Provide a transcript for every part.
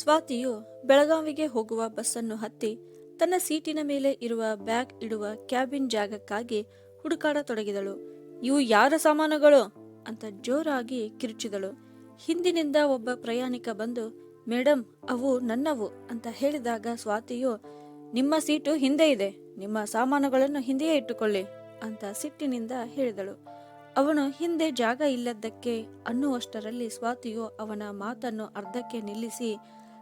ಸ್ವಾತಿಯು ಬೆಳಗಾವಿಗೆ ಹೋಗುವ ಬಸ್ಸನ್ನು ಹತ್ತಿ ತನ್ನ ಸೀಟಿನ ಮೇಲೆ ಇರುವ ಬ್ಯಾಗ್ ಇಡುವ ಕ್ಯಾಬಿನ್ ಜಾಗಕ್ಕಾಗಿ ಹುಡುಕಾಡತೊಡಗಿದಳು ಇವು ಯಾರ ಸಾಮಾನುಗಳು? ಅಂತ ಜೋರಾಗಿ ಕಿರುಚಿದಳು. ಹಿಂದಿನಿಂದ ಒಬ್ಬ ಪ್ರಯಾಣಿಕ ಬಂದು ಮೇಡಮ್ ಅವು ನನ್ನವು ಅಂತ ಹೇಳಿದಾಗ ಸ್ವಾತಿಯು, ನಿಮ್ಮ ಸೀಟು ಹಿಂದೆ ಇದೆ. ನಿಮ್ಮ ಸಾಮಾನುಗಳನ್ನು ಹಿಂದೆಯೇ ಇಟ್ಟುಕೊಳ್ಳಿ ಅಂತ ಸಿಟ್ಟಿನಿಂದ ಹೇಳಿದಳು. ಅವನು ಹಿಂದೆ ಜಾಗ ಇಲ್ಲದ್ದಕ್ಕೆ ಅನ್ನುವಷ್ಟರಲ್ಲಿ ಸ್ವಾತಿಯು ಅವನ ಮಾತನ್ನು ಅರ್ಧಕ್ಕೆ ನಿಲ್ಲಿಸಿ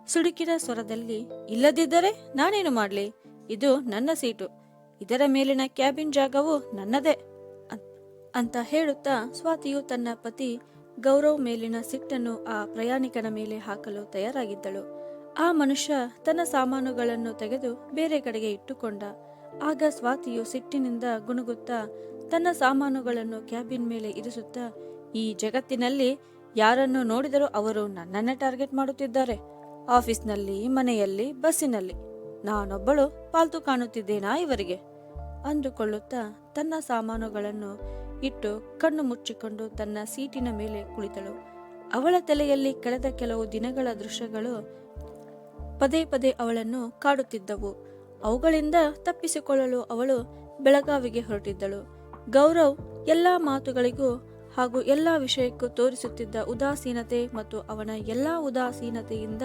ಸುಡುಕಿನ ಸ್ವರದಲ್ಲಿ, ಇಲ್ಲದಿದ್ದರೆ ನಾನೇನು ಮಾಡಲಿ? ಇದು ನನ್ನ ಸೀಟು. ಇದರ ಮೇಲಿನ ಕ್ಯಾಬಿನ್ ಜಾಗವು ನನ್ನದೇ ಅಂತ ಹೇಳುತ್ತಾ ಸ್ವಾತಿಯು ತನ್ನ ಪತಿ ಗೌರವ್ ಮೇಲಿನ ಸಿಟ್ಟನ್ನು ಆ ಪ್ರಯಾಣಿಕನ ಮೇಲೆ ಹಾಕಲು ತಯಾರಾಗಿದ್ದಳು. ಆ ಮನುಷ್ಯ ತನ್ನ ಸಾಮಾನುಗಳನ್ನು ತೆಗೆದು ಬೇರೆ ಕಡೆಗೆ ಇಟ್ಟುಕೊಂಡ. ಆಗ ಸ್ವಾತಿಯು ಸಿಟ್ಟಿನಿಂದ ಗುಣಗುತ್ತಾ ತನ್ನ ಸಾಮಾನುಗಳನ್ನು ಕ್ಯಾಬಿನ್ ಮೇಲೆ ಇರಿಸುತ್ತಾ, ಈ ಜಗತ್ತಿನಲ್ಲಿ ಯಾರನ್ನು ನೋಡಿದರೂ ಅವರು ನನ್ನನ್ನೇ ಟಾರ್ಗೆಟ್ ಮಾಡುತ್ತಿದ್ದಾರೆ. ಆಫೀಸ್ನಲ್ಲಿ, ಮನೆಯಲ್ಲಿ, ಬಸ್ಸಿನಲ್ಲಿ. ನಾನೊಬ್ಬಳು ಪಾಲ್ತು ಕಾಣುತ್ತಿದ್ದೇನಾ ಇವರಿಗೆ? ಅಂದುಕೊಳ್ಳುತ್ತಾ ತನ್ನ ಸಾಮಾನುಗಳನ್ನು ಇಟ್ಟು ಕಣ್ಣು ಮುಚ್ಚಿಕೊಂಡು ತನ್ನ ಸೀಟಿನ ಮೇಲೆ ಕುಳಿತಳು. ಅವಳ ತಲೆಯಲ್ಲಿ ಕಳೆದ ಕೆಲವು ದಿನಗಳ ದೃಶ್ಯಗಳು ಪದೇ ಪದೇ ಅವಳನ್ನು ಕಾಡುತ್ತಿದ್ದವು. ಅವುಗಳಿಂದ ತಪ್ಪಿಸಿಕೊಳ್ಳಲು ಅವಳು ಬೆಳಗಾವಿಗೆ ಹೊರಟಿದ್ದಳು. ಗೌರವ್ ಎಲ್ಲಾ ಮಾತುಗಳಿಗೂ ಹಾಗೂ ಎಲ್ಲ ವಿಷಯಕ್ಕೂ ತೋರಿಸುತ್ತಿದ್ದ ಉದಾಸೀನತೆ ಮತ್ತು ಅವನ ಎಲ್ಲ ಉದಾಸೀನತೆಯಿಂದ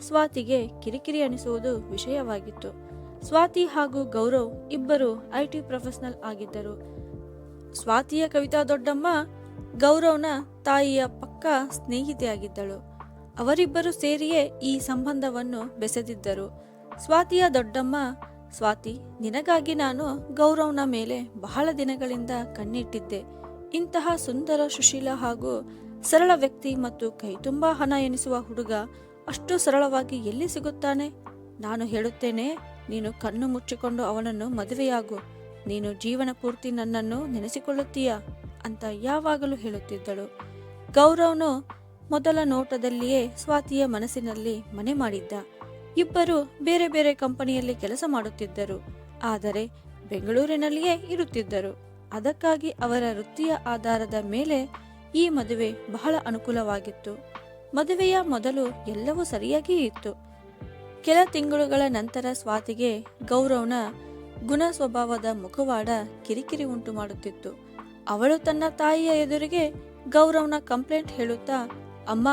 ಸ್ವಾತಿಗೆ ಕಿರಿಕಿರಿ ಅನಿಸುವುದು ವಿಷಯವಾಗಿತ್ತು. ಸ್ವಾತಿ ಹಾಗೂ ಗೌರವ್ ಇಬ್ಬರು ಐಟಿ ಪ್ರೊಫೆಷನಲ್ ಆಗಿದ್ದರು. ಸ್ವಾತಿಯ ಕವಿತಾ ದೊಡ್ಡಮ್ಮ, ಗೌರವ್ನ ತಾಯಿಯ ಪಕ್ಕ ಸ್ನೇಹಿತೆಯಾಗಿದ್ದಳು. ಅವರಿಬ್ಬರು ಸೇರಿಯೇ ಈ ಸಂಬಂಧವನ್ನು ಬೆಸೆದಿದ್ದರು. ಸ್ವಾತಿಯ ದೊಡ್ಡಮ್ಮ, ಸ್ವಾತಿ, ನಿನಗಾಗಿ ನಾನು ಗೌರವ್ನ ಮೇಲೆ ಬಹಳ ದಿನಗಳಿಂದ ಕಣ್ಣಿಟ್ಟಿದ್ದೆ. ಇಂತಹ ಸುಂದರ ಸುಶೀಲ ಹಾಗೂ ಸರಳ ವ್ಯಕ್ತಿ ಮತ್ತು ಕೈ ತುಂಬಾ ಹಣ ಎನಿಸುವ ಹುಡುಗ ಅಷ್ಟು ಸರಳವಾಗಿ ಎಲ್ಲಿ ಸಿಗುತ್ತಾನೆ? ನಾನು ಹೇಳುತ್ತೇನೆ, ನೀನು ಕಣ್ಣು ಮುಚ್ಚಿಕೊಂಡು ಅವನನ್ನು ಮದುವೆಯಾಗು. ನೀನು ಜೀವನ ಪೂರ್ತಿ ನನ್ನನ್ನು ನೆನೆಸಿಕೊಳ್ಳುತ್ತೀಯ? ಅಂತ ಯಾವಾಗಲೂ ಹೇಳುತ್ತಿದ್ದಳು. ಗೌರವ್ನು ಮೊದಲ ನೋಟದಲ್ಲಿಯೇ ಸ್ವಾತಿಯ ಮನಸ್ಸಿನಲ್ಲಿ ಮನೆ ಮಾಡಿದ್ದ. ಇಬ್ಬರು ಬೇರೆ ಬೇರೆ ಕಂಪನಿಯಲ್ಲಿ ಕೆಲಸ ಮಾಡುತ್ತಿದ್ದರು. ಆದರೆ ಬೆಂಗಳೂರಿನಲ್ಲಿಯೇ ಇರುತ್ತಿದ್ದರು. ಅದಕ್ಕಾಗಿ ಅವರ ವೃತ್ತಿಯ ಆಧಾರದ ಮೇಲೆ ಈ ಮದುವೆ ಬಹಳ ಅನುಕೂಲವಾಗಿತ್ತು. ಮದುವೆಯ ಮೊದಲು ಎಲ್ಲವೂ ಸರಿಯಾಗಿಯೇ ಇತ್ತು. ಕೆಲ ತಿಂಗಳುಗಳ ನಂತರ ಸ್ವಾತಿಗೆ ಗೌರವ್ನ ಗುಣ ಸ್ವಭಾವದ ಮುಖವಾಡ ಕಿರಿಕಿರಿ ಉಂಟು ಮಾಡುತ್ತಿತ್ತು. ಅವಳು ತನ್ನ ತಾಯಿಯ ಎದುರಿಗೆ ಗೌರವ್ನ ಕಂಪ್ಲೇಂಟ್ ಹೇಳುತ್ತಾ, ಅಮ್ಮ,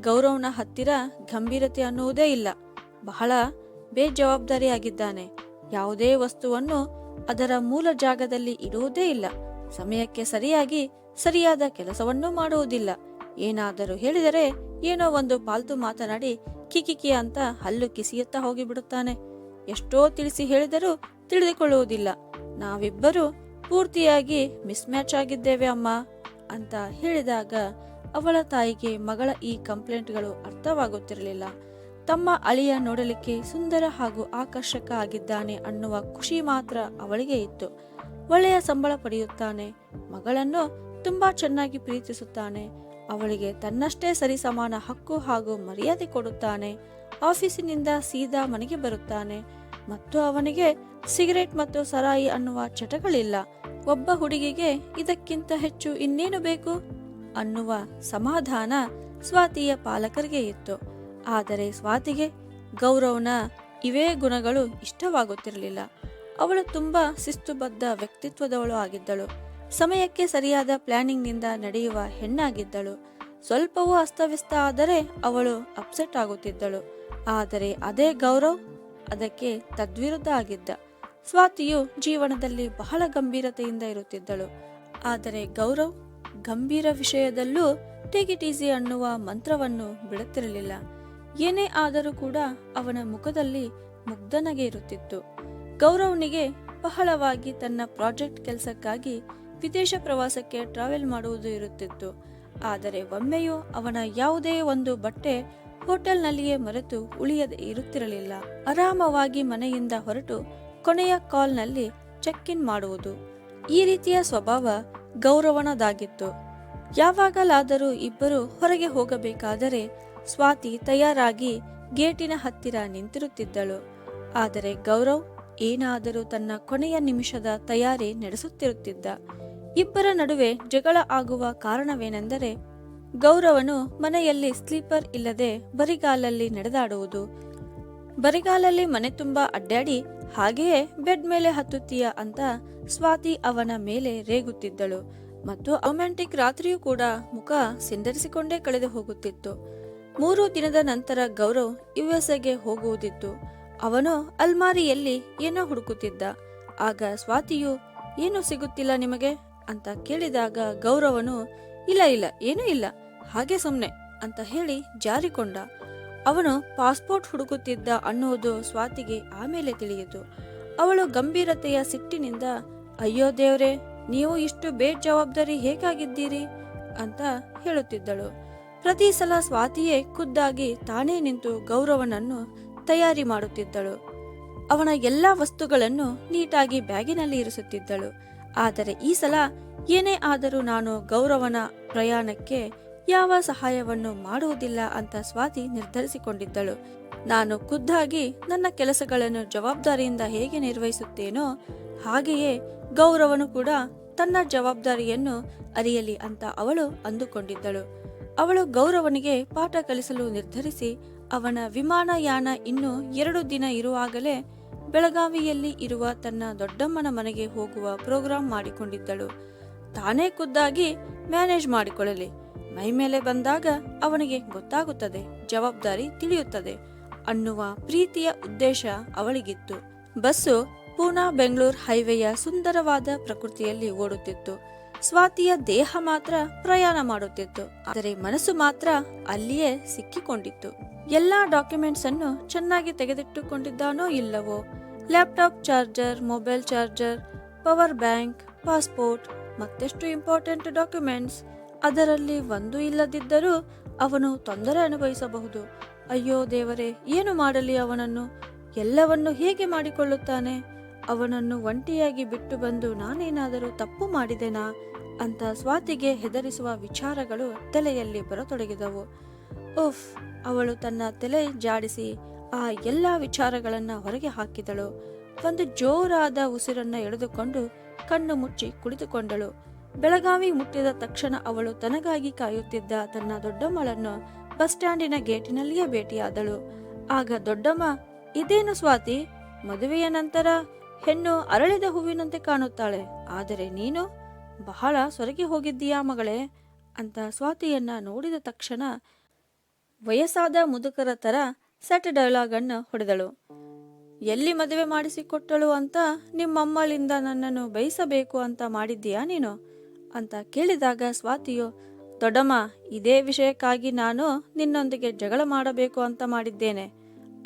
ಗೌರವ್ನ ಹತ್ತಿರ ಗಂಭೀರತೆ ಅನ್ನುವುದೇ ಇಲ್ಲ. ಬಹಳ ಬೇಜವಾಬ್ದಾರಿಯಾಗಿದ್ದಾನೆ. ಯಾವುದೇ ವಸ್ತುವನ್ನು ಅದರ ಮೂಲ ಜಾಗದಲ್ಲಿ ಇರುವುದೇ ಇಲ್ಲ. ಸಮಯಕ್ಕೆ ಸರಿಯಾಗಿ ಸರಿಯಾದ ಕೆಲಸವನ್ನೂ ಮಾಡುವುದಿಲ್ಲ. ಏನಾದರೂ ಹೇಳಿದರೆ ಏನೋ ಒಂದು ಪಾಲ್ತು ಮಾತನಾಡಿ ಕಿಕಿಕಿ ಅಂತ ಹಲ್ಲು ಕಿಸಿಯುತ್ತಾ ಹೋಗಿಬಿಡುತ್ತಾನೆ. ಎಷ್ಟೋ ತಿಳಿಸಿ ಹೇಳಿದರೂ ತಿಳಿದುಕೊಳ್ಳುವುದಿಲ್ಲ. ನಾವಿಬ್ಬರು ಪೂರ್ತಿಯಾಗಿ ಮಿಸ್ ಮ್ಯಾಚ್ ಆಗಿದ್ದೇವೆ ಅಮ್ಮ ಅಂತ ಹೇಳಿದಾಗ ಅವಳ ತಾಯಿಗೆ ಮಗಳ ಈ ಕಂಪ್ಲೇಂಟ್ಗಳು ಅರ್ಥವಾಗುತ್ತಿರಲಿಲ್ಲ. ತಮ್ಮ ಅಳಿಯ ನೋಡಲಿಕ್ಕೆ ಸುಂದರ ಹಾಗೂ ಆಕರ್ಷಕ ಆಗಿದ್ದಾನೆ ಅನ್ನುವ ಖುಷಿ ಮಾತ್ರ ಅವಳಿಗೆ ಇತ್ತು. ಒಳ್ಳೆಯ ಸಂಬಳ ಪಡೆಯುತ್ತಾನೆ, ಮಗಳನ್ನು ತುಂಬಾ ಚೆನ್ನಾಗಿ ಪ್ರೀತಿಸುತ್ತಾನೆ, ಅವಳಿಗೆ ತನ್ನಷ್ಟೇ ಸರಿಸಮಾನ ಹಕ್ಕು ಹಾಗೂ ಮರ್ಯಾದೆ ಕೊಡುತ್ತಾನೆ, ಆಫೀಸಿನಿಂದ ಸೀದಾ ಮನೆಗೆ ಬರುತ್ತಾನೆ ಮತ್ತು ಅವನಿಗೆ ಸಿಗರೇಟ್ ಮತ್ತು ಸರಾಯಿ ಅನ್ನುವ ಚಟಗಳಿಲ್ಲ. ಒಬ್ಬ ಹುಡುಗಿಗೆ ಇದಕ್ಕಿಂತ ಹೆಚ್ಚು ಇನ್ನೇನು ಬೇಕು ಅನ್ನುವ ಸಮಾಧಾನ ಸ್ವಾತಿಯ ಪಾಲಕರಿಗೆ ಇತ್ತು. ಆದರೆ ಸ್ವಾತಿಗೆ ಗೌರವ್ನ ಇವೇ ಗುಣಗಳು ಇಷ್ಟವಾಗುತ್ತಿರಲಿಲ್ಲ. ಅವಳು ತುಂಬಾ ಶಿಸ್ತುಬದ್ಧ ವ್ಯಕ್ತಿತ್ವದವಳು ಆಗಿದ್ದಳು. ಸಮಯಕ್ಕೆ ಸರಿಯಾದ ಪ್ಲಾನಿಂಗ್ನಿಂದ ನಡೆಯುವ ಹೆಣ್ಣಾಗಿದ್ದಳು. ಸ್ವಲ್ಪವೂ ಅಸ್ತವ್ಯಸ್ತ ಆದರೆ ಅವಳು ಅಪ್ಸೆಟ್ ಆಗುತ್ತಿದ್ದಳು. ಆದರೆ ಅದೇ ಗೌರವ್ ಅದಕ್ಕೆ ತದ್ವಿರುದ್ಧ ಆಗಿದ್ದ. ಸ್ವಾತಿಯು ಜೀವನದಲ್ಲಿ ಬಹಳ ಗಂಭೀರತೆಯಿಂದ ಇರುತ್ತಿದ್ದಳು. ಆದರೆ ಗೌರವ್ ಗಂಭೀರ ವಿಷಯದಲ್ಲೂ ಟೇಕ್ ಇಟ್ ಈಸಿ ಅನ್ನುವ ಮಂತ್ರವನ್ನು ಬಿಡುತ್ತಿರಲಿಲ್ಲ. ಏನೇ ಆದರೂ ಕೂಡ ಅವನ ಮುಖದಲ್ಲಿ ಮುಗ್ಧನಗೆ ಇರುತ್ತಿತ್ತು. ಗೌರವ್ನಿಗೆ ಬಹಳವಾಗಿ ತನ್ನ ಪ್ರಾಜೆಕ್ಟ್ ಕೆಲಸಕ್ಕಾಗಿ ವಿದೇಶ ಪ್ರವಾಸಕ್ಕೆ ಟ್ರಾವೆಲ್ ಮಾಡುವುದು ಇರುತ್ತಿತ್ತು. ಆದರೆ ಒಮ್ಮೆಯೂ ಅವನ ಯಾವುದೇ ಒಂದು ಬಟ್ಟೆ ಹೋಟೆಲ್ನಲ್ಲಿಯೇ ಮರೆತು ಉಳಿಯದೆ ಇರುತ್ತಿರಲಿಲ್ಲ. ಆರಾಮವಾಗಿ ಮನೆಯಿಂದ ಹೊರಟು ಕೊನೆಯ ಕಾಲ್ನಲ್ಲಿ ಚೆಕ್ ಇನ್ ಮಾಡುವುದು. ಈ ರೀತಿಯ ಸ್ವಭಾವ ಗೌರವನದಾಗಿತ್ತು. ಯಾವಾಗಲಾದರೂ ಇಬ್ಬರು ಹೊರಗೆ ಹೋಗಬೇಕಾದರೆ ಸ್ವಾತಿ ತಯಾರಾಗಿ ಗೇಟಿನ ಹತ್ತಿರ ನಿಂತಿರುತ್ತಿದ್ದಳು. ಆದರೆ ಗೌರವ್ ಏನಾದರೂ ತನ್ನ ಕೊನೆಯ ನಿಮಿಷದ ತಯಾರಿ ನಡೆಸುತ್ತಿರುತ್ತಿದ್ದ. ಇಬ್ಬರ ನಡುವೆ ಜಗಳ ಆಗುವ ಕಾರಣವೇನೆಂದರೆ ಗೌರವನು ಮನೆಯಲ್ಲಿ ಸ್ಲೀಪರ್ ಇಲ್ಲದೆ ಬರಿಗಾಲಲ್ಲಿ ನಡೆದಾಡುವುದು. ಬರಿಗಾಲಲ್ಲಿ ಮನೆ ತುಂಬ ಅಡ್ಡಾಡಿ ಹಾಗೆಯೇ ಬೆಡ್ ಮೇಲೆ ಹತ್ತುತ್ತೀಯ ಅಂತ ಸ್ವಾತಿ ಅವನ ಮೇಲೆ ರೇಗುತ್ತಿದ್ದಳು. ಮತ್ತು ರೊಮ್ಯಾಂಟಿಕ್ ರಾತ್ರಿಯೂ ಕೂಡ ಮುಖ ಸಿಂಡರಿಸಿಕೊಂಡೇ ಕಳೆದು ಹೋಗುತ್ತಿತ್ತು. ಮೂರು ದಿನದ ನಂತರ ಗೌರವ್ ಯುಎಸ್ಎಗೆ ಹೋಗುವುದಿತ್ತು. ಅವನು ಅಲ್ಮಾರಿಯಲ್ಲಿ ಏನೋ ಹುಡುಕುತ್ತಿದ್ದ. ಆಗ ಸ್ವಾತಿಯು, ಏನು ಸಿಗುತ್ತಿಲ್ಲ ನಿಮಗೆ? ಅಂತ ಕೇಳಿದಾಗ ಗೌರವನು, ಇಲ್ಲ ಇಲ್ಲ, ಏನೂ ಇಲ್ಲ, ಹಾಗೆ ಸುಮ್ಮನೆ ಅಂತ ಹೇಳಿ ಜಾರಿಕೊಂಡ. ಅವನು ಪಾಸ್ಪೋರ್ಟ್ ಹುಡುಕುತ್ತಿದ್ದ ಅನ್ನುವುದು ಸ್ವಾತಿಗೆ ಆಮೇಲೆ ತಿಳಿಯಿತು. ಅವಳು ಗಂಭೀರತೆಯ ಸಿಟ್ಟಿನಿಂದ, ಅಯ್ಯೋ ದೇವ್ರೆ, ನೀವು ಇಷ್ಟು ಬೇಜವಾಬ್ದಾರಿ ಹೇಗಾಗಿದ್ದೀರಿ? ಅಂತ ಹೇಳುತ್ತಿದ್ದಳು. ಪ್ರತಿ ಸಲ ಸ್ವಾತಿಯೇ ಖುದ್ದಾಗಿ ತಾನೇ ನಿಂತು ಗೌರವನನ್ನು ತಯಾರಿ ಮಾಡುತ್ತಿದ್ದಳು. ಅವನ ಎಲ್ಲಾ ವಸ್ತುಗಳನ್ನು ನೀಟಾಗಿ ಬ್ಯಾಗಿನಲ್ಲಿ ಇರಿಸುತ್ತಿದ್ದಳು. ಆದರೆ ಈ ಸಲ ಏನೇ ಆದರೂ ನಾನು ಗೌರವನ ಪ್ರಯಾಣಕ್ಕೆ ಯಾವ ಸಹಾಯವನ್ನು ಮಾಡುವುದಿಲ್ಲ ಅಂತ ಸ್ವಾತಿ ನಿರ್ಧರಿಸಿಕೊಂಡಿದ್ದಳು. ನಾನು ಖುದ್ದಾಗಿ ನನ್ನ ಕೆಲಸಗಳನ್ನು ಜವಾಬ್ದಾರಿಯಿಂದ ಹೇಗೆ ನಿರ್ವಹಿಸುತ್ತೇನೋ ಹಾಗೆಯೇ ಗೌರವನು ಕೂಡ ತನ್ನ ಜವಾಬ್ದಾರಿಯನ್ನು ಅರಿಯಲಿ ಅಂತ ಅವಳು ಅಂದುಕೊಂಡಿದ್ದಳು. ಅವಳು ಗೌರವನಿಗೆ ಪಾಠ ಕಲಿಸಲು ನಿರ್ಧರಿಸಿ ಅವನ ವಿಮಾನಯಾನ ಇನ್ನು ಎರಡು ದಿನ ಇರುವಾಗಲೇ ಬೆಳಗಾವಿಯಲ್ಲಿ ಇರುವ ತನ್ನ ದೊಡ್ಡಮ್ಮನ ಮನೆಗೆ ಹೋಗುವ ಪ್ರೋಗ್ರಾಂ ಮಾಡಿಕೊಂಡಿದ್ದಳು. ತಾನೇ ಖುದ್ದಾಗಿ ಮ್ಯಾನೇಜ್ ಮಾಡಿಕೊಳ್ಳಲಿ. ಮೈ ಮೇಲೆ ಬಂದಾಗ ಅವನಿಗೆ ಗೊತ್ತಾಗುತ್ತದೆ, ಜವಾಬ್ದಾರಿ ತಿಳಿಯುತ್ತದೆ ಅನ್ನುವ ಪ್ರೀತಿಯ ಉದ್ದೇಶ ಅವಳಿಗಿತ್ತು. ಬಸ್ಸು ಪೂನಾ ಬೆಂಗಳೂರು ಹೈವೇಯ ಸುಂದರವಾದ ಪ್ರಕೃತಿಯಲ್ಲಿ ಓಡುತ್ತಿತ್ತು. ಸ್ವಾತಿಯ ದೇಹ ಮಾತ್ರ ಪ್ರಯಾಣ ಮಾಡುತ್ತಿತ್ತು. ಆದರೆ ಮನಸ್ಸು ಮಾತ್ರ ಅಲ್ಲಿಯೇ ಸಿಕ್ಕಿಕೊಂಡಿತ್ತು. ಎಲ್ಲಾ ಡಾಕ್ಯುಮೆಂಟ್ಸ್ ಅನ್ನು ಚೆನ್ನಾಗಿ ತೆಗೆದಿಟ್ಟುಕೊಂಡಿದ್ದಾನೋ ಇಲ್ಲವೋ, laptop charger, mobile charger, power bank, passport, ಮತ್ತೆಷ್ಟು important documents, ಅದರಲ್ಲಿ ಒಂದು ಇಲ್ಲದಿದ್ದರೂ ಅವನು ತೊಂದರೆ ಅನುಭವಿಸಬಹುದು. ಅಯ್ಯೋ ದೇವರೇ, ಏನು ಮಾಡಲಿ ಅವನನ್ನು? ಎಲ್ಲವನ್ನು ಹೇಗೆ ಮಾಡಿಕೊಳ್ಳುತ್ತಾನೆ? ಅವನನ್ನು ಒಂಟಿಯಾಗಿ ಬಿಟ್ಟು ಬಂದು ನಾನೇನಾದರೂ ತಪ್ಪು ಮಾಡಿದೆನಾ? ಅಂತ ಸ್ವಾತಿಗೆ ಹೆದರಿಸುವ ವಿಚಾರಗಳು ತಲೆಯಲ್ಲಿ ಬರತೊಡಗಿದವು. ಉಫ್, ಅವಳು ತನ್ನ ತಲೆ ಜಾಡಿಸಿ ಆ ಎಲ್ಲ ವಿಚಾರಗಳನ್ನ ಹೊರಗೆ ಹಾಕಿದಳು. ಒಂದು ಜೋರಾದ ಉಸಿರನ್ನ ಎಳೆದುಕೊಂಡು ಕಣ್ಣು ಮುಚ್ಚಿ ಕುಳಿತುಕೊಂಡಳು. ಬೆಳಗಾವಿ ಮುಟ್ಟಿದ ತಕ್ಷಣ ಅವಳು ತನಗಾಗಿ ಕಾಯುತ್ತಿದ್ದ ತನ್ನ ದೊಡ್ಡಮ್ಮಳನ್ನು ಬಸ್ ಸ್ಟ್ಯಾಂಡಿನ ಗೇಟಿನಲ್ಲಿಯೇ ಭೇಟಿಯಾದಳು. ಆಗ ದೊಡ್ಡಮ್ಮ, ಇದೇನು ಸ್ವಾತಿ? ಮದುವೆಯ ನಂತರ ಹೆಣ್ಣು ಅರಳಿದ ಹೂವಿನಂತೆ ಕಾಣುತ್ತಾಳೆ. ಆದರೆ ನೀನು? ಬಹಳ ಸೊರಗಿ ಹೋಗಿದ್ದೀಯಾ ಮಗಳೇ ಅಂತ ಸ್ವಾತಿಯನ್ನ ನೋಡಿದ ತಕ್ಷಣ ವಯಸ್ಸಾದ ಮುದುಕರ ತರ ಸೆಟ್ ಡೈಲಾಗ್ ಅನ್ನು ಹೊಡೆದಳು. ಎಲ್ಲಿ ಮದುವೆ ಮಾಡಿಸಿಕೊಟ್ಟಳು ಅಂತ ನಿಮ್ಮಮ್ಮಳಿಂದ ನನ್ನನ್ನು ಬಯಸಬೇಕು ಅಂತ ಮಾಡಿದ್ದೀಯಾ ನೀನು? ಅಂತ ಕೇಳಿದಾಗ ಸ್ವಾತಿಯು, ದೊಡ್ಡಮ್ಮ, ಇದೇ ವಿಷಯಕ್ಕಾಗಿ ನಾನು ನಿನ್ನೊಂದಿಗೆ ಜಗಳ ಮಾಡಬೇಕು ಅಂತ ಮಾಡಿದ್ದೇನೆ